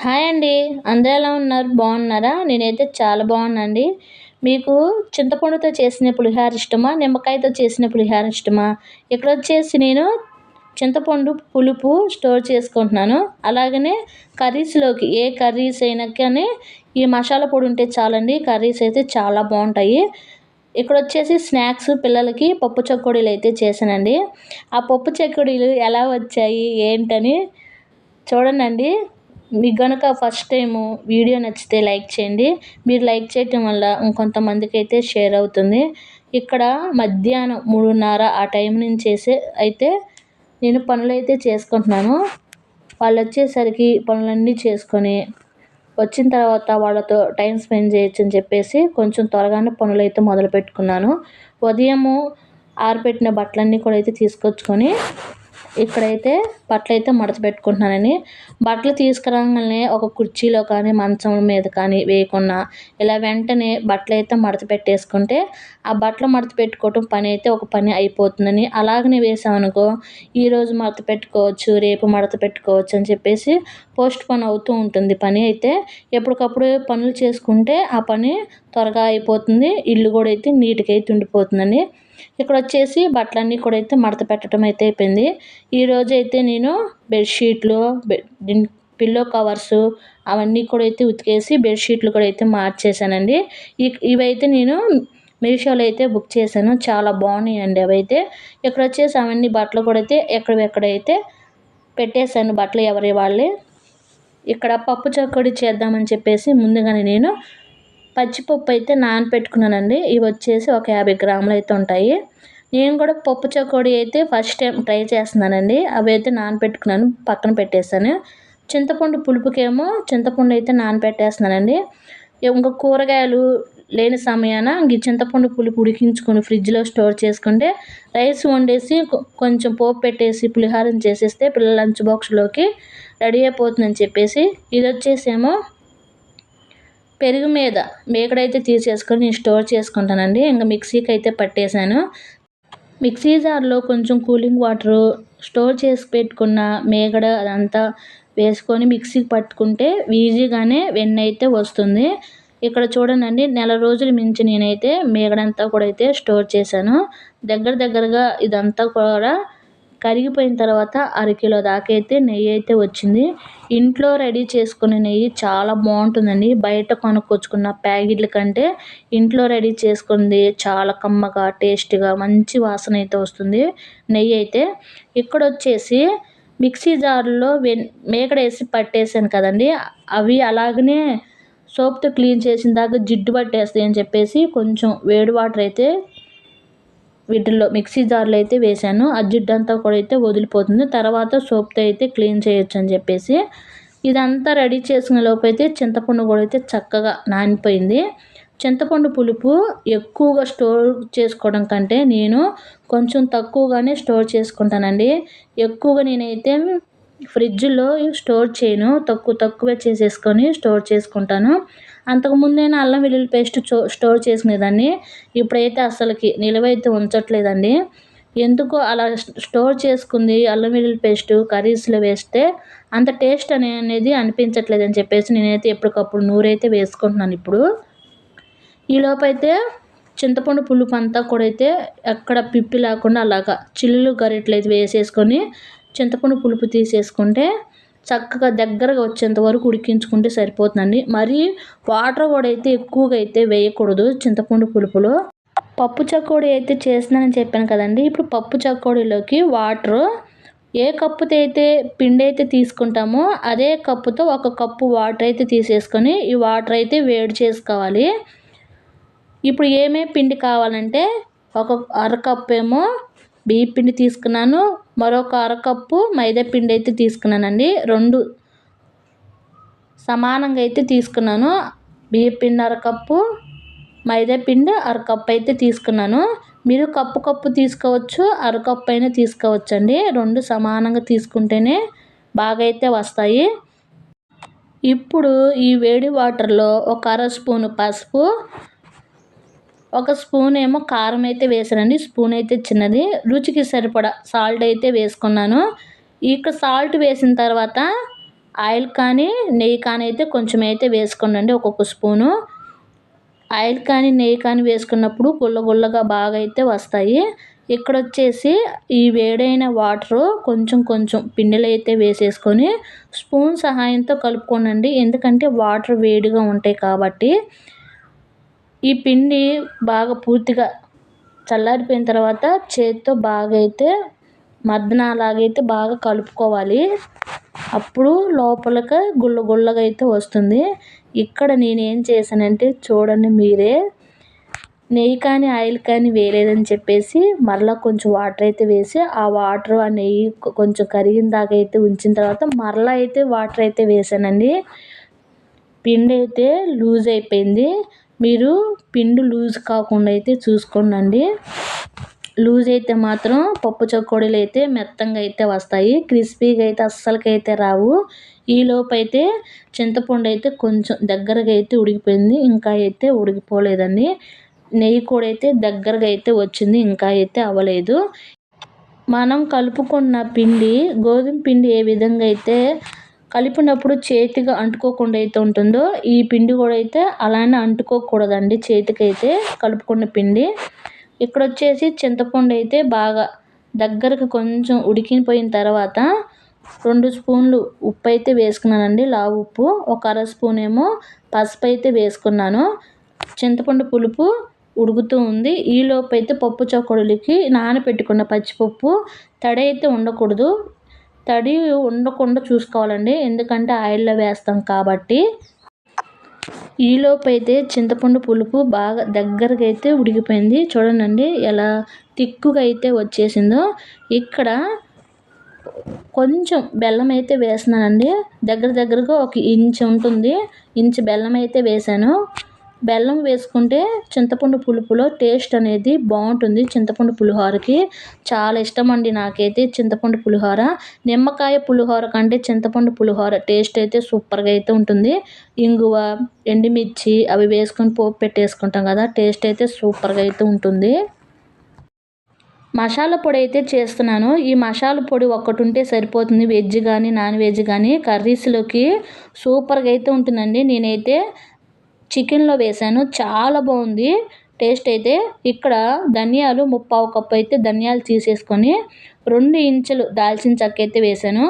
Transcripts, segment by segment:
Hi అండి. అందరూ ఎలా ఉన్నారు? బాగున్నారా? నేనైతే చాలా బాగున్నాండి మీకు చింతపండుతో చేసిన పులిహార ఇష్టమా? నిమ్మకాయతో చేసిన పులిహార ఇష్టమా? ఇక్కడ వచ్చేసి నేను చింతపండు పులుపు స్టోర్ చేసుకుంటున్నాను. అలాగనే కర్రీస్లోకి ఏ కర్రీస్ అయినా కానీ ఈ మసాలా పొడి ఉంటే చాలండి. కర్రీస్ అయితే చాలా బాగుంటాయి. ఇక్కడ వచ్చేసి స్నాక్స్ పిల్లలకి పప్పు చెక్కడీలు అయితే చేశానండి. ఆ పప్పు చెక్కడీలు ఎలా వచ్చాయి? ఏంటని చూడండి మీకు కనుక ఫస్ట్ టైము వీడియో నచ్చితే లైక్ చేయండి. మీరు లైక్ చేయటం వల్ల ఇంకొంతమందికి అయితే షేర్ అవుతుంది. ఇక్కడ మధ్యాహ్నం మూడున్నర ఆ టైం నుంచి చేసే అయితే నేను పనులు అయితే చేసుకుంటున్నాను. వాళ్ళు వచ్చేసరికి పనులన్నీ చేసుకొని వచ్చిన తర్వాత వాళ్ళతో టైం స్పెండ్ చేయొచ్చు అని చెప్పేసి కొంచెం త్వరగానే పనులు అయితే మొదలు పెట్టుకున్నాను. ఉదయము ఆరిపెట్టిన బట్టలన్నీ కూడా అయితే తీసుకొచ్చుకొని ఇక్కడైతే బట్టలు అయితే మడత పెట్టుకుంటున్నానని బట్టలు తీసుకురాగానే ఒక కుర్చీలో కానీ మంచం మీద కానీ వేయకుండా ఇలా వెంటనే బట్టలు అయితే మడత పెట్టేసుకుంటే ఆ బట్టలు మడత పెట్టుకోవటం పని అయితే ఒక పని అయిపోతుందని. అలాగనే వేసామనుకో ఈరోజు మడత పెట్టుకోవచ్చు రేపు మడత పెట్టుకోవచ్చు అని చెప్పేసి పోస్ట్ పోన్ అవుతూ ఉంటుంది పని అయితే. ఎప్పటికప్పుడు పనులు చేసుకుంటే ఆ పని త్వరగా అయిపోతుంది ఇల్లు కూడా అయితే నీట్గా అయితే ఉండిపోతుందండి ఇక్కడ వచ్చేసి బట్టలన్నీ కూడా అయితే మడత పెట్టడం అయితే అయిపోయింది. ఈరోజు అయితే నేను నేను బెడ్షీట్లు పిల్లో కవర్స్ అవన్నీ కూడా అయితే ఉతికేసి బెడ్షీట్లు కూడా అయితే మార్చేసానండి ఇవైతే నేను మీషోలో అయితే బుక్ చేశాను. చాలా బాగున్నాయండి అవైతే. ఇక్కడ వచ్చేసి అవన్నీ బట్టలు కూడా అయితే ఎక్కడెక్కడైతే పెట్టేశాను బట్టలు ఎవరి వాళ్ళే. ఇక్కడ పప్పు చక్కడి చేద్దామని చెప్పేసి ముందుగానే నేను పచ్చిపప్పు అయితే నానపెట్టుకున్నానండి. ఇవి వచ్చేసి ఒక యాభై గ్రాములు అయితే ఉంటాయి. నేను కూడా పప్పు చకోడీ అయితే ఫస్ట్ టైం ట్రై చేస్తున్నానండి. అవి అయితే నానపెట్టుకున్నాను పక్కన పెట్టేశాను. చింతపండు పులుపుకేమో చింతపండు అయితే నానపెట్టేస్తున్నానండి. ఇంకా కూరగాయలు లేని సమయాన ఇంక చింతపండు పులుపు ఉడికించుకొని ఫ్రిడ్జ్లో స్టోర్ చేసుకుంటే రైస్ వండేసి కొంచెం పోపు పెట్టేసి పులిహారం చేసేస్తే పిల్లల లంచ్ బాక్స్లోకి రెడీ అయిపోతుందని చెప్పేసి ఇది వచ్చేసేమో పెరుగు మీద మేకడైతే తీసేసుకొని నేను స్టోర్ చేసుకుంటానండి. ఇంకా మిక్సీకి అయితే పట్టేశాను. మిక్సీ జార్లో కొంచెం కూలింగ్ వాటరు స్టోర్ చేసి పెట్టుకున్న మేగడ అదంతా వేసుకొని మిక్సీకి పట్టుకుంటే ఈజీగానే వెన్న అయితే వస్తుంది. ఇక్కడ చూడండి నెల రోజులు మించి నేనైతే మేగడంతా కూడా అయితే స్టోర్ చేశాను. దగ్గర దగ్గరగా ఇదంతా కూడా కరిగిపోయిన తర్వాత అరకిలో దాకా అయితే నెయ్యి అయితే వచ్చింది. ఇంట్లో రెడీ చేసుకునే నెయ్యి చాలా బాగుంటుందండి. బయట కొనుక్కొచ్చుకున్న ప్యాకెట్ల కంటే ఇంట్లో రెడీ చేసుకుంది చాలా కమ్మగా టేస్ట్గా మంచి వాసన అయితే వస్తుంది. నెయ్యి అయితే ఇక్కడ వచ్చేసి మిక్సీ జార్లో వె మేకడేసి పట్టేసాను కదండి. అవి అలాగనే సోప్తో క్లీన్ చేసిన దాకా జిడ్డు పట్టేస్తాయి అని చెప్పేసి కొంచెం వేడి వాటర్ అయితే వీటిల్లో మిక్సీ జార్లో అయితే వేసాను ఆ జిడ్డంతా కూడా అయితే వదిలిపోతుంది. తర్వాత సోప్తో అయితే క్లీన్ చేయొచ్చు అని చెప్పేసి ఇదంతా రెడీ చేసుకునే లోపు అయితే చింతపండు కూడా అయితే చక్కగా నానిపోయింది. చింతపండు పులుపు ఎక్కువగా స్టోర్ చేసుకోవడం కంటే నేను కొంచెం తక్కువగానే స్టోర్ చేసుకుంటానండి. ఎక్కువగా నేనైతే ఫ్రిడ్జ్లో స్టోర్ చేయను. తక్కువ తక్కువే చేసేసుకొని స్టోర్ చేసుకుంటాను. అంతకుముందైనా అల్లం వెల్లుల్లి పేస్ట్ స్టోర్ చేసుకునేదాన్ని. ఇప్పుడైతే అసలుకి నిలవైతే ఉంచట్లేదండి. ఎందుకో అలా స్టోర్ చేసుకుంది అల్లం వెల్లుల్లి పేస్ట్ కర్రీస్లో వేస్తే అంత టేస్ట్ అనేది అనిపించట్లేదు అని చెప్పేసి నేనైతే ఎప్పటికప్పుడు నూరైతే వేసుకుంటున్నాను ఇప్పుడు. ఈలోపైతే చింతపండు పులుపు అంతా కూడా అయితే ఎక్కడ పిప్పి లేకుండా అలాగా చిల్లులు గరిటలు అయితే వేసేసుకొని చింతపండు పులుపు తీసేసుకుంటే చక్కగా దగ్గరగా వచ్చేంత వరకు ఉడికించుకుంటే సరిపోతుందండి. మరి వాటర్ కూడా అయితే ఎక్కువగా అయితే వేయకూడదు చింతపండు పులుపులో. పప్పు చక్కోడి అయితే చేస్తుందని చెప్పాను కదండి. ఇప్పుడు పప్పు చక్కోడిలోకి వాటర్. ఏ కప్పుతో అయితే పిండి అయితే తీసుకుంటామో అదే కప్పుతో ఒక కప్పు వాటర్ అయితే తీసేసుకొని ఈ వాటర్ అయితే వేడి చేసుకోవాలి. ఇప్పుడు ఏమే పిండి కావాలంటే ఒక అరకప్పు ఏమో బియ్య పిండి తీసుకున్నాను. మరొక అరకప్పు మైదా పిండి అయితే తీసుకున్నానండి. రెండు సమానంగా అయితే తీసుకున్నాను. బియ్య పిండి అరకప్పు మైదా పిండి అరకప్పు అయితే తీసుకున్నాను. మీరు కప్పు కప్పు తీసుకోవచ్చు అరకప్పు అయినా తీసుకోవచ్చు అండి రెండు సమానంగా తీసుకుంటేనే బాగా అయితే వస్తాయి. ఇప్పుడు ఈ వేడి వాటర్లో ఒక అర స్పూను పసుపు ఒక స్పూన్ ఏమో కారం అయితే వేసానండి. స్పూన్ అయితే చిన్నది. రుచికి సరిపడా సాల్ట్ అయితే వేసుకున్నాను. ఇక సాల్ట్ వేసిన తర్వాత ఆయిల్ కానీ నెయ్యి కానీ అయితే కొంచెం అయితే వేసుకోండి ఒక్కొక్క స్పూను. ఆయిల్ కానీ నెయ్యి కానీ వేసుకున్నప్పుడు గుల్ల గుల్లగా బాగా అయితే వస్తాయి. ఇక్కడ వచ్చేసి ఈ వేడైన వాటర్ కొంచెం కొంచెం పిండిలో అయితే వేసేసుకొని స్పూన్ సహాయంతో కలుపుకోనండి. ఎందుకంటే వాటర్ వేడిగా ఉంటాయి కాబట్టి. ఈ పిండి బాగా పూర్తిగా చల్లారిపోయిన తర్వాత చేతితో బాగా అయితే మద్దన అలాగైతే బాగా కలుపుకోవాలి. అప్పుడు లోపలికి గుల్ల గుల్లగా అయితే వస్తుంది. ఇక్కడ నేనేం చేశానంటే చూడండి మీరే నెయ్యి కానీ ఆయిల్ కానీ వేయలేదని చెప్పేసి మరలా కొంచెం వాటర్ అయితే వేసి ఆ వాటర్ ఆ నెయ్యి కొంచెం కరిగిన దాకా అయితే ఉంచిన తర్వాత మరలా అయితే వాటర్ అయితే వేసానండి పిండి అయితే లూజ్ అయిపోయింది. మీరు పిండి లూజ్ కాకుండా అయితే చూసుకోండి లూజ్ అయితే మాత్రం పప్పు చకోడీలు అయితే మెత్తంగా అయితే వస్తాయి. క్రిస్పీగా అయితే అస్సలకైతే రావు. ఈలోపు అయితే చింతపండు అయితే కొంచెం దగ్గరగా అయితే ఉడికిపోయింది. ఇంకా అయితే ఉడికిపోలేదండి. నెయ్యి కూడా అయితే దగ్గరగా అయితే వచ్చింది. ఇంకా అయితే అవ్వలేదు. మనం కలుపుకున్న పిండి గోధుమ పిండి ఏ విధంగా అయితే కలిపినప్పుడు చేతిగా అంటుకోకుండా అయితే ఉంటుందో ఈ పిండి కూడా అయితే అలానే అంటుకోకూడదండి. చేతికైతే కలుపుకున్న పిండి. ఇక్కడ వచ్చేసి చింతపండు అయితే బాగా దగ్గరకు కొంచెం ఉడికిపోయిన తర్వాత రెండు స్పూన్లు ఉప్పు అయితే వేసుకున్నానండి. లావు ఉప్పు ఒక అర స్పూన్ ఏమో పసుపు అయితే వేసుకున్నాను. చింతపండు పులుపు ఉడుకుతూ ఉంది. ఈలోపు అయితే పప్పు చొక్కడులకి నానబెట్టుకున్న పచ్చిపప్పు తడి అయితే ఉండకూడదు. తడి ఉండకుండా చూసుకోవాలండి. ఎందుకంటే ఆయిల్లో వేస్తాం కాబట్టి. ఈలోపు అయితే చింతపండు పులుపు బాగా దగ్గరగా అయితే ఉడికిపోయింది. చూడండి ఎలా తిక్కుగా అయితే వచ్చేసిందో. ఇక్కడ కొంచెం బెల్లం అయితే వేస్తున్నానండి. దగ్గర దగ్గరగా ఒక ఇంచ్ ఉంటుంది. ఇంచ్ బెల్లం అయితే వేసాను బెల్లం వేసుకుంటే చింతపండు పులుపులో టేస్ట్ అనేది బాగుంటుంది చింతపండు పులిహోరకి. చాలా ఇష్టం అండి నాకైతే చింతపండు పులిహోర. నిమ్మకాయ పులిహోర కంటే చింతపండు పులిహోర టేస్ట్ అయితే సూపర్గా అయితే ఉంటుంది. ఇంగువ ఎండుమిర్చి అవి వేసుకొని పోపు పెట్టేసుకుంటాం కదా టేస్ట్ అయితే సూపర్గా అయితే ఉంటుంది. మసాలా పొడి అయితే చేస్తున్నాను. ఈ మసాలా పొడి ఒక్కటి ఉంటే సరిపోతుంది. వెజ్ కానీ నాన్ వెజ్ కానీ కర్రీస్లోకి సూపర్గా అయితే ఉంటుందండి. నేనైతే చికెన్లో వేసాను. చాలా బాగుంది. టేస్ట్ అయితే ఇక్కడ ధనియాలు ముప్పావు కప్పు అయితే ధనియాలు తీసేసుకొని రెండు ఇంచులు దాల్చిన చెక్క అయితే వేసాను.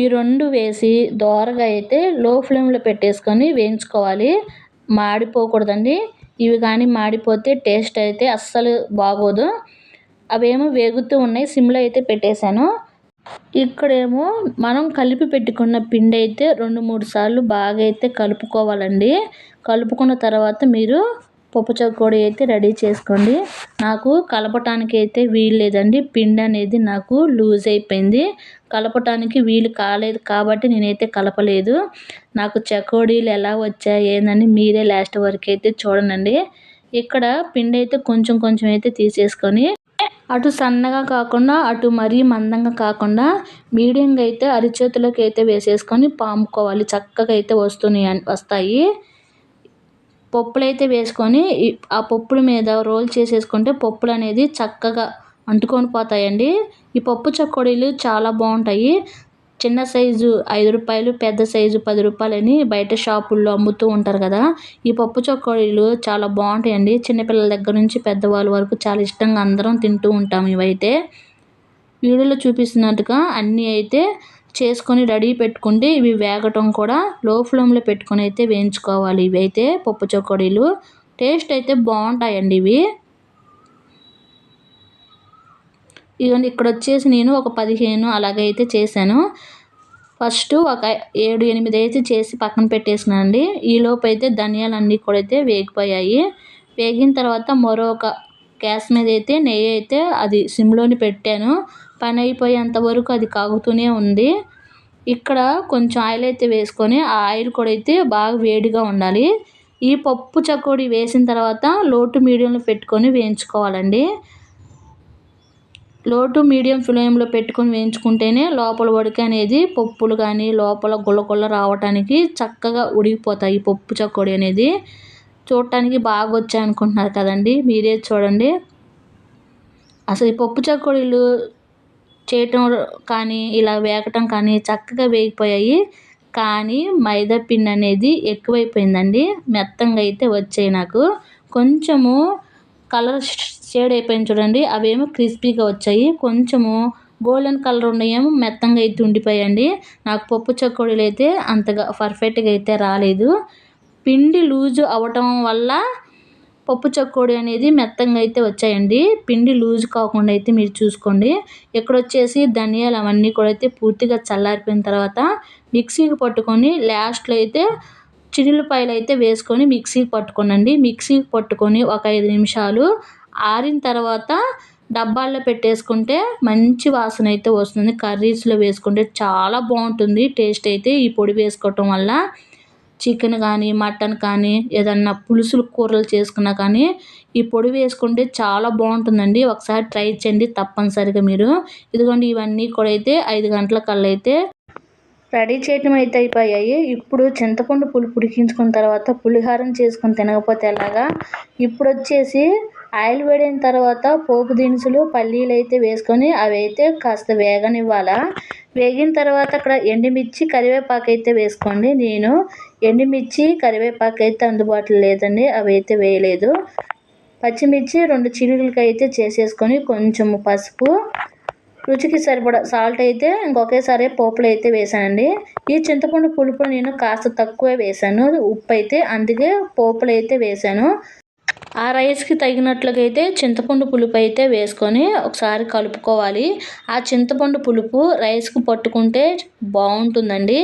ఈ రెండు వేసి దోరగా అయితే లో ఫ్లేమ్లో పెట్టేసుకొని వేయించుకోవాలి. మాడిపోకూడదండి. ఇవి కానీ మాడిపోతే టేస్ట్ అయితే అస్సలు బాగోదు. అవేమో వేగుతూ ఉన్నాయి. సిమ్లో అయితే పెట్టేశాను. ఇక్కడేమో మనం కలిపి పెట్టుకున్న పిండి అయితే రెండు మూడు సార్లు బాగా అయితే కలుపుకోవాలండి. కలుపుకున్న తర్వాత మీరు పప్పు చకోడీ అయితే రెడీ చేసుకోండి. నాకు కలపటానికి అయితే వీలు లేదండి. పిండి అనేది నాకు లూజ్ అయిపోయింది. కలపటానికి వీలు కాలేదు కాబట్టి నేనైతే కలపలేదు. నాకు చకోడీలు ఎలా వచ్చాయి ఏందని మీరే లాస్ట్ వరకు అయితే చూడండి ఇక్కడ పిండి అయితే కొంచెం కొంచెం అయితే తీసేసుకొని అటు సన్నగా కాకుండా అటు మరీ మందంగా కాకుండా మీడియంగా అయితే అరిచేతులకి అయితే వేసేసుకొని పాముకోవాలి. చక్కగా అయితే వస్తున్నాయి వస్తాయి. పప్పులు అయితే వేసుకొని ఆ పప్పుల మీద రోల్ చేసేసుకుంటే పప్పులు అనేది చక్కగా అంటుకొని పోతాయండి. ఈ పప్పు చక్కడీలు చాలా బాగుంటాయి. చిన్న సైజు ఐదు రూపాయలు పెద్ద సైజు పది రూపాయలని బయట షాపుల్లో అమ్ముతూ ఉంటారు కదా. ఈ పప్పు చొక్కోడీలు చాలా బాగుంటాయండి. చిన్నపిల్లల దగ్గర నుంచి పెద్దవాళ్ళ వరకు చాలా ఇష్టంగా అందరం తింటూ ఉంటాం ఇవైతే. వీడియోలో చూపిస్తున్నట్టుగా అన్నీ అయితే చేసుకొని రెడీ పెట్టుకుంటే ఇవి వేగటం కూడా లో ఫ్లేమ్లో పెట్టుకొని అయితే వేయించుకోవాలి. ఇవి అయితే పప్పు చొక్కోడీలు. టేస్ట్ అయితే బాగుంటాయండి ఇవి. ఇవన్నీ ఇక్కడ వచ్చేసి నేను ఒక పదిహేను అలాగైతే చేశాను. ఫస్ట్ ఒక ఏడు ఎనిమిది అయితే చేసి పక్కన పెట్టేసినానండి. ఈలోపు అయితే ధనియాలు అన్నీ కూడా అయితే వేగిపోయాయి. వేగిన తర్వాత మరొక గ్యాస్ మీద అయితే నెయ్యి అయితే అది సిమ్లోని పెట్టాను. పని అయిపోయేంత వరకు అది కాగుతూనే ఉంది. ఇక్కడ కొంచెం ఆయిల్ అయితే వేసుకొని ఆ ఆయిల్ కూడా అయితే బాగా వేడిగా ఉండాలి. ఈ పప్పు చకోడీ వేసిన తర్వాత లోటు మీడియంలో పెట్టుకొని వేయించుకోవాలండి. లో టు మీడియం ఫ్లేమ్లో పెట్టుకొని వేయించుకుంటేనే లోపల ఉడక అనేది పప్పులు కానీ లోపల గుల్ల గుల్ల రావటానికి చక్కగా ఉడికిపోతాయి పప్పు చక్కడి అనేది. చూడటానికి బాగా వచ్చాయి అనుకుంటున్నారు కదండి. మీరే చూడండి. అసలు ఈ పప్పు చక్కడీలు చేయటం కానీ ఇలా వేగటం కానీ చక్కగా వేగిపోయాయి. కానీ మైదా పిండి అనేది ఎక్కువైపోయిందండి. మెత్తంగా అయితే వచ్చాయి నాకు. కొంచెము కలర్ షేడ్ అయిపోయింది చూడండి. అవేమో క్రిస్పీగా వచ్చాయి. కొంచెము గోల్డెన్ కలర్ ఉన్నాయేమో మెత్తంగా అయితే ఉండిపోయాయండి. నాకు పప్పు చకోడీలు అయితే అంతగా పర్ఫెక్ట్గా అయితే రాలేదు. పిండి లూజు అవ్వటం వల్ల పప్పు చక్కోడి అనేది మెత్తంగా అయితే వచ్చాయండి. పిండి లూజ్ కాకుండా అయితే మీరు చూసుకోండి. ఇక్కడ వచ్చేసి ధనియాలు అవన్నీ కూడా అయితే పూర్తిగా చల్లారిపోయిన తర్వాత మిక్సీకి పట్టుకొని లాస్ట్లో అయితే చిల్లిపాయలు అయితే వేసుకొని మిక్సీకి పట్టుకోనండి. మిక్సీకి పట్టుకొని ఒక ఐదు నిమిషాలు ఆరిన తర్వాత డబ్బాల్లో పెట్టేసుకుంటే మంచి వాసన అయితే వస్తుంది. కర్రీస్లో వేసుకుంటే చాలా బాగుంటుంది. టేస్ట్ అయితే ఈ పొడి వేసుకోవటం వల్ల చికెన్ కానీ మటన్ కానీ ఏదన్నా పులుసులు కూరలు చేసుకున్నా కానీ ఈ పొడి వేసుకుంటే చాలా బాగుంటుందండి. ఒకసారి ట్రై చేయండి తప్పనిసరిగా మీరు. ఇదిగోండి ఇవన్నీ కూడా అయితే ఐదు గంటల కల్లా అయితే రెడీ చేయటం అయితే అయిపోయాయి. ఇప్పుడు చింతపండు పులుపు ఉడికించుకున్న తర్వాత పులిహారం చేసుకొని తినకపోతే ఎలాగా? ఇప్పుడు వచ్చేసి ఆయిల్ వేడిన తర్వాత పోపు దినుసులు పల్లీలు అయితే వేసుకొని అవి అయితే కాస్త వేగనివ్వాలా. వేగిన తర్వాత అక్కడ ఎండుమిర్చి కరివేపాకు అయితే వేసుకోండి. నేను ఎండుమిర్చి కరివేపాకు అయితే అందుబాటులో లేదండి అవి అయితే వేయలేదు. పచ్చిమిర్చి రెండు చిలుకలకి అయితే చేసేసుకొని కొంచెం పసుపు. రుచికి సరిపడా సాల్ట్ అయితే ఇంకొకేసారి పోపులు అయితే వేసానండి. ఈ చింతపండు పులుపు నేను కాస్త తక్కువే వేసాను. ఉప్పు అయితే అందుకే పోపులు అయితే వేసాను. ఆ రైస్కి తగినట్లుగా అయితే చింతపండు పులుపు అయితే వేసుకొని ఒకసారి కలుపుకోవాలి. ఆ చింతపండు పులుపు రైస్కి పట్టుకుంటే బాగుంటుందండి.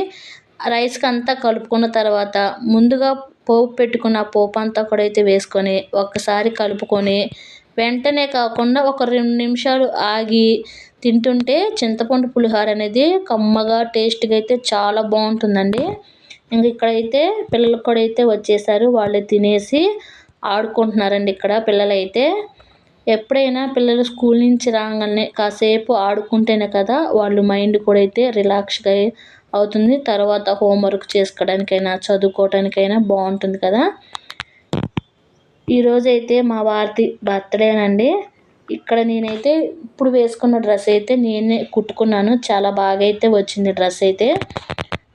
రైస్కి అంతా కలుపుకున్న తర్వాత ముందుగా పోపు పెట్టుకున్న పోపు అంతా కూడా అయితే వేసుకొని ఒక్కసారి కలుపుకొని వెంటనే కాకుండా ఒక రెండు నిమిషాలు ఆగి తింటుంటే చింతపండు పులిహోర అనేది కమ్మగా టేస్ట్గా అయితే చాలా బాగుంటుందండి. ఇంక ఇక్కడైతే పిల్లలు కూడా అయితే వచ్చేసారు. వాళ్ళు తినేసి ఆడుకుంటున్నారండి ఇక్కడ పిల్లలైతే. ఎప్పుడైనా పిల్లలు స్కూల్ నుంచి రాగానే కాసేపు ఆడుకుంటేనే కదా వాళ్ళు మైండ్ కూడా అయితే రిలాక్స్గా అవుతుంది. తర్వాత హోంవర్క్ చేసుకోవడానికైనా చదువుకోవడానికైనా బాగుంటుంది కదా. ఈరోజైతే మా వారిది బర్త్డేనండి ఇక్కడ నేనైతే ఇప్పుడు వేసుకున్న డ్రెస్ అయితే నేనే కుట్టుకున్నాను. చాలా బాగా అయితే వచ్చింది డ్రెస్ అయితే.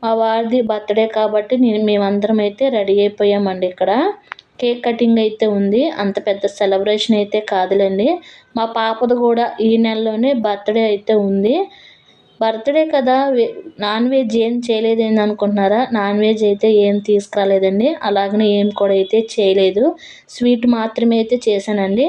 మా వారిది బర్త్డే కాబట్టి నేను మేమందరం అయితే రెడీ అయిపోయామండి ఇక్కడ. కేక్ కటింగ్ అయితే ఉంది. అంత పెద్ద సెలబ్రేషన్ అయితే కాదులేండి. మా పాపది కూడా ఈ నెలలోనే బర్త్డే అయితే ఉంది. బర్త్డే కదా నాన్ వెజ్ ఏం చేయలేదేంది అనుకుంటున్నారా? నాన్ వెజ్ అయితే ఏం తీసుకురాలేదండి. అలాగనే ఏం కూడా అయితే చేయలేదు. స్వీట్ మాత్రమే అయితే చేశానండి.